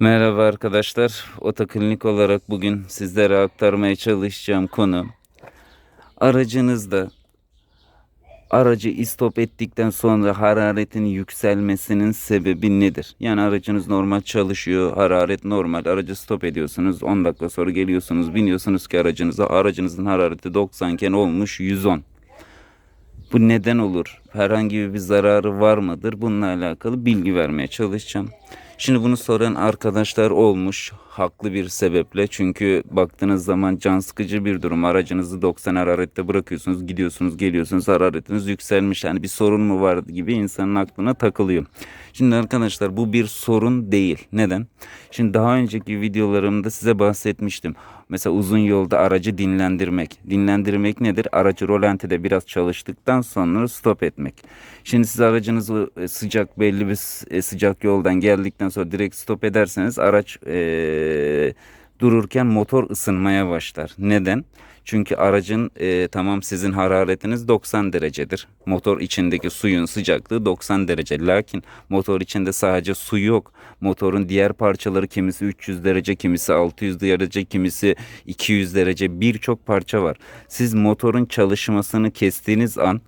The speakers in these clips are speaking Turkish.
Merhaba arkadaşlar. Otoklinik olarak bugün sizlere aktarmaya çalışacağım konu aracınızda aracı istop ettikten sonra hararetin yükselmesinin sebebi nedir? Yani aracınız normal çalışıyor, hararet normal. Aracı stop ediyorsunuz. 10 dakika sonra geliyorsunuz, biniyorsunuz ki aracınıza. Aracınızın harareti 90 iken olmuş 110. Bu neden olur? Herhangi bir zararı var mıdır? Bununla alakalı bilgi vermeye çalışacağım. Şimdi bunu soran arkadaşlar olmuş haklı bir sebeple çünkü baktığınız zaman can sıkıcı bir durum aracınızı 90 hararette bırakıyorsunuz gidiyorsunuz geliyorsunuz hararetiniz yükselmiş yani bir sorun mu var gibi insanın aklına takılıyor. Şimdi arkadaşlar bu bir sorun değil neden? Şimdi daha önceki videolarımda size bahsetmiştim. Mesela uzun yolda aracı dinlendirmek. Dinlendirmek nedir? Aracı rolantide biraz çalıştıktan sonra stop etmek. Şimdi siz aracınızı e, sıcak belli bir e, sıcak yoldan geldikten sonra direkt stop ederseniz araç eee, dururken motor ısınmaya başlar. Neden? Çünkü aracın e, tamam sizin hararetiniz 90 derecedir. Motor içindeki suyun sıcaklığı 90 derece. Lakin motor içinde sadece su yok. Motorun diğer parçaları kimisi 300 derece, kimisi 600 derece, kimisi 200 derece birçok parça var. Siz motorun çalışmasını kestiğiniz an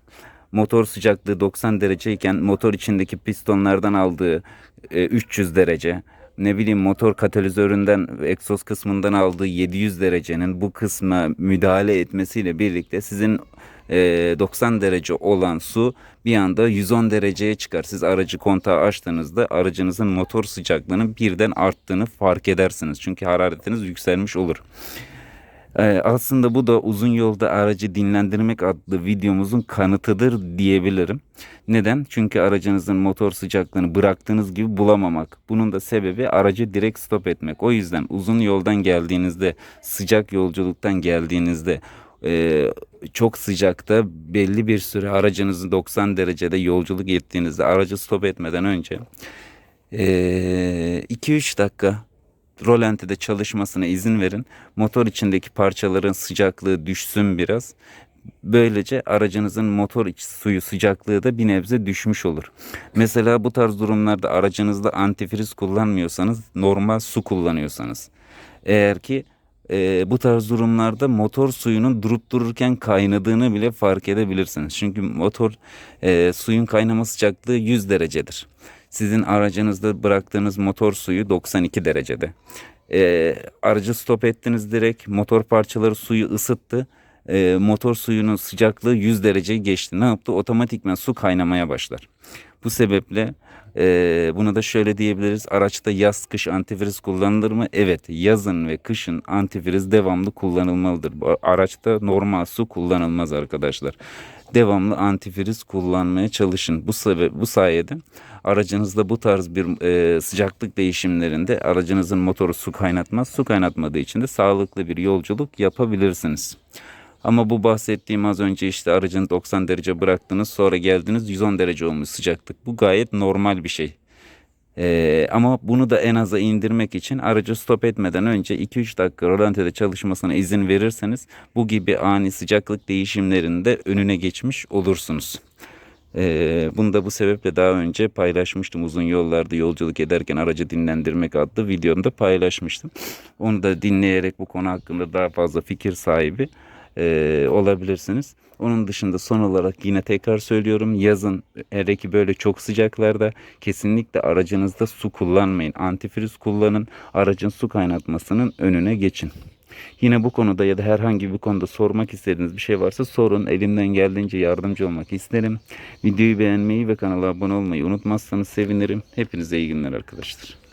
motor sıcaklığı 90 dereceyken motor içindeki pistonlardan aldığı e, 300 derece ne bileyim motor katalizöründen egzoz kısmından aldığı 700 derecenin bu kısma müdahale etmesiyle birlikte sizin e, 90 derece olan su bir anda 110 dereceye çıkar. Siz aracı kontağı açtığınızda aracınızın motor sıcaklığının birden arttığını fark edersiniz. Çünkü hararetiniz yükselmiş olur. Ee, aslında bu da uzun yolda aracı dinlendirmek adlı videomuzun kanıtıdır diyebilirim. Neden? Çünkü aracınızın motor sıcaklığını bıraktığınız gibi bulamamak. Bunun da sebebi aracı direkt stop etmek. O yüzden uzun yoldan geldiğinizde, sıcak yolculuktan geldiğinizde e, çok sıcakta belli bir süre aracınızı 90 derecede yolculuk ettiğinizde aracı stop etmeden önce 2-3 dakika rolantide çalışmasına izin verin. Motor içindeki parçaların sıcaklığı düşsün biraz. Böylece aracınızın motor iç suyu sıcaklığı da bir nebze düşmüş olur. Mesela bu tarz durumlarda aracınızda antifriz kullanmıyorsanız normal su kullanıyorsanız. Eğer ki e, bu tarz durumlarda motor suyunun durup dururken kaynadığını bile fark edebilirsiniz. Çünkü motor e, suyun kaynama sıcaklığı 100 derecedir. Sizin aracınızda bıraktığınız motor suyu 92 derecede. E, aracı stop ettiniz direkt motor parçaları suyu ısıttı. E, motor suyunun sıcaklığı 100 dereceyi geçti. Ne yaptı? Otomatikman su kaynamaya başlar. Bu sebeple e, bunu da şöyle diyebiliriz. Araçta yaz kış antifriz kullanılır mı? Evet. Yazın ve kışın antifriz devamlı kullanılmalıdır. Araçta normal su kullanılmaz arkadaşlar. Devamlı antifriz kullanmaya çalışın. Bu sebep bu sayede aracınızda bu tarz bir e, sıcaklık değişimlerinde aracınızın motoru su kaynatmaz. Su kaynatmadığı için de sağlıklı bir yolculuk yapabilirsiniz. Ama bu bahsettiğim az önce işte aracını 90 derece bıraktınız sonra geldiniz 110 derece olmuş sıcaklık. Bu gayet normal bir şey. Ee, ama bunu da en aza indirmek için aracı stop etmeden önce 2-3 dakika rolantide çalışmasına izin verirseniz bu gibi ani sıcaklık değişimlerinde önüne geçmiş olursunuz. Ee, bunu da bu sebeple daha önce paylaşmıştım. Uzun yollarda yolculuk ederken aracı dinlendirmek adlı videomda paylaşmıştım. Onu da dinleyerek bu konu hakkında daha fazla fikir sahibi e, olabilirsiniz. Onun dışında son olarak yine tekrar söylüyorum. Yazın hele ki böyle çok sıcaklarda kesinlikle aracınızda su kullanmayın. Antifriz kullanın. Aracın su kaynatmasının önüne geçin. Yine bu konuda ya da herhangi bir konuda sormak istediğiniz bir şey varsa sorun. Elimden geldiğince yardımcı olmak isterim. Videoyu beğenmeyi ve kanala abone olmayı unutmazsanız sevinirim. Hepinize iyi günler arkadaşlar.